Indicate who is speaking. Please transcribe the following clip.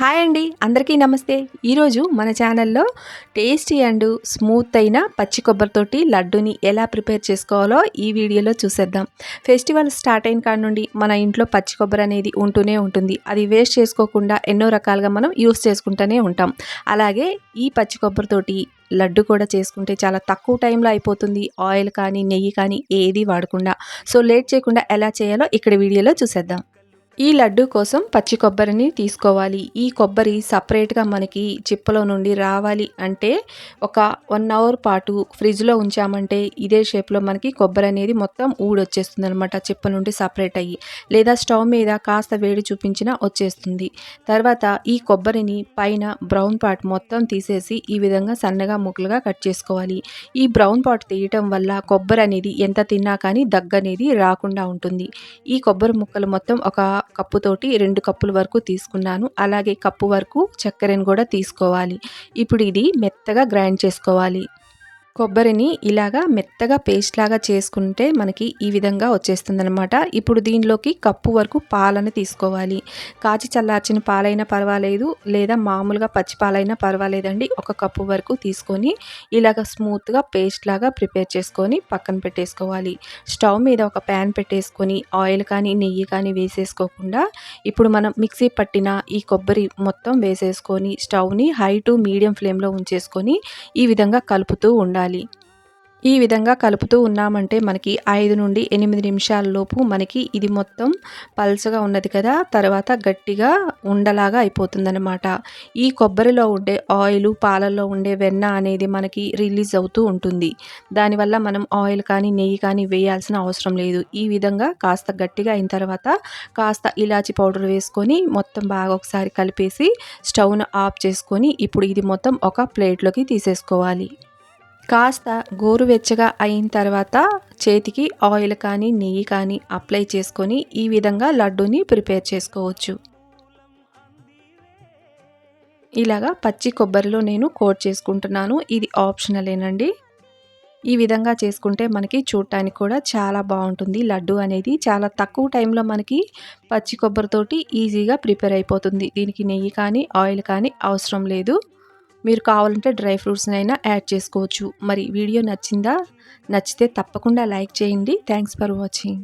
Speaker 1: Hi అండి అందరికీ నమస్తే. ఈరోజు మన ఛానల్లో టేస్టీ అండ్ స్మూత్ అయిన పచ్చి కొబ్బరితోటి లడ్డూని ఎలా ప్రిపేర్ చేసుకోవాలో ఈ వీడియోలో చూసేద్దాం. ఫెస్టివల్ స్టార్ట్ అయిన కాడ నుండి మన ఇంట్లో పచ్చి కొబ్బరి అనేది ఉంటూనే ఉంటుంది. అది వేస్ట్ చేసుకోకుండా ఎన్నో రకాలుగా మనం యూస్ చేసుకుంటూనే ఉంటాం. అలాగే ఈ పచ్చి కొబ్బరితోటి లడ్డు కూడా చేసుకుంటే చాలా తక్కువ టైంలో అయిపోతుంది. ఆయిల్ కానీ నెయ్యి కానీ ఏది వాడకుండా. సో లేట్ చేయకుండా ఎలా చేయాలో ఇక్కడ వీడియోలో చూసేద్దాం. ఈ లడ్డు కోసం పచ్చి కొబ్బరిని తీసుకోవాలి. ఈ కొబ్బరి సపరేట్గా మనకి చిప్పలో నుండి రావాలి అంటే ఒక వన్ అవర్ పాటు ఫ్రిడ్జ్లో ఉంచామంటే ఇదే షేప్లో మనకి కొబ్బరి అనేది మొత్తం ఊడొచ్చేస్తుంది అనమాట చిప్ప నుండి సపరేట్ అయ్యి. లేదా స్టవ్ మీద కాస్త వేడి చూపించినా వచ్చేస్తుంది. తర్వాత ఈ కొబ్బరిని పైన బ్రౌన్ పార్ట్ మొత్తం తీసేసి ఈ విధంగా సన్నగా ముక్కలుగా కట్ చేసుకోవాలి. ఈ బ్రౌన్ పార్ట్ తీయటం వల్ల కొబ్బరి అనేది ఎంత తిన్నా కానీ దగ్గనేది రాకుండా ఉంటుంది. ఈ కొబ్బరి ముక్కలు మొత్తం ఒక కప్పుతోటి రెండు కప్పుల వరకు తీసుకున్నాను. అలాగే కప్పు వరకు చక్కెరను కూడా తీసుకోవాలి. ఇప్పుడు ఇది మెత్తగా గ్రైండ్ చేసుకోవాలి. కొబ్బరిని ఇలాగా మెత్తగా పేస్ట్ లాగా చేసుకుంటే మనకి ఈ విధంగా వచ్చేస్తుంది అనమాట ఇప్పుడు దీనిలోకి కప్పు వరకు పాలను తీసుకోవాలి. కాచి చల్లార్చిన పాలైనా పర్వాలేదు లేదా మామూలుగా పచ్చి పాలైనా పర్వాలేదండి. ఒక కప్పు వరకు తీసుకొని ఇలాగ స్మూత్గా పేస్ట్ లాగా ప్రిపేర్ చేసుకొని పక్కన పెట్టేసుకోవాలి. స్టవ్ మీద ఒక ప్యాన్ పెట్టేసుకొని ఆయిల్ కానీ నెయ్యి కానీ వేసేసుకోకుండా ఇప్పుడు మనం మిక్సీ పట్టిన ఈ కొబ్బరి మొత్తం వేసేసుకొని స్టవ్ని హై టు మీడియం ఫ్లేమ్లో ఉంచేసుకొని ఈ విధంగా కలుపుతూ ఉండాలి. ఉండాలి. ఈ విధంగా కలుపుతూ ఉన్నామంటే మనకి ఐదు నుండి ఎనిమిది నిమిషాలలోపు మనకి ఇది మొత్తం పల్చగా ఉన్నది కదా తర్వాత గట్టిగా ఉండలాగా అయిపోతుందనమాట ఈ కొబ్బరిలో ఉండే ఆయిల్ పాలల్లో ఉండే వెన్న అనేది మనకి రిలీజ్ అవుతూ ఉంటుంది. దానివల్ల మనం ఆయిల్ కానీ నెయ్యి కానీ వేయాల్సిన అవసరం లేదు. ఈ విధంగా కాస్త గట్టిగా అయిన తర్వాత కాస్త ఇలాచి పౌడర్ వేసుకొని మొత్తం బాగా ఒకసారి కలిపేసి స్టవ్ను ఆఫ్ చేసుకొని ఇప్పుడు ఇది మొత్తం ఒక ప్లేట్లోకి తీసేసుకోవాలి. కాస్త గోరువెచ్చగా అయిన తర్వాత చేతికి ఆయిల్ కానీ నెయ్యి కానీ అప్లై చేసుకొని ఈ విధంగా లడ్డూని ప్రిపేర్ చేసుకోవచ్చు. ఇలాగా పచ్చి కొబ్బరిలో నేను కోట్ చేసుకుంటున్నాను. ఇది ఆప్షనలేనండి. ఈ విధంగా చేసుకుంటే మనకి చూడటానికి కూడా చాలా బాగుంటుంది. లడ్డు అనేది చాలా తక్కువ టైంలో మనకి పచ్చి కొబ్బరితోటి ఈజీగా ప్రిపేర్ అయిపోతుంది. దీనికి నెయ్యి కానీ ఆయిల్ కానీ అవసరం లేదు. మీరు కావాలంటే డ్రై ఫ్రూట్స్ని అయినా యాడ్ చేసుకోవచ్చు. మరి వీడియో నచ్చిందా? నచ్చితే తప్పకుండా లైక్ చేయండి. Thanks for watching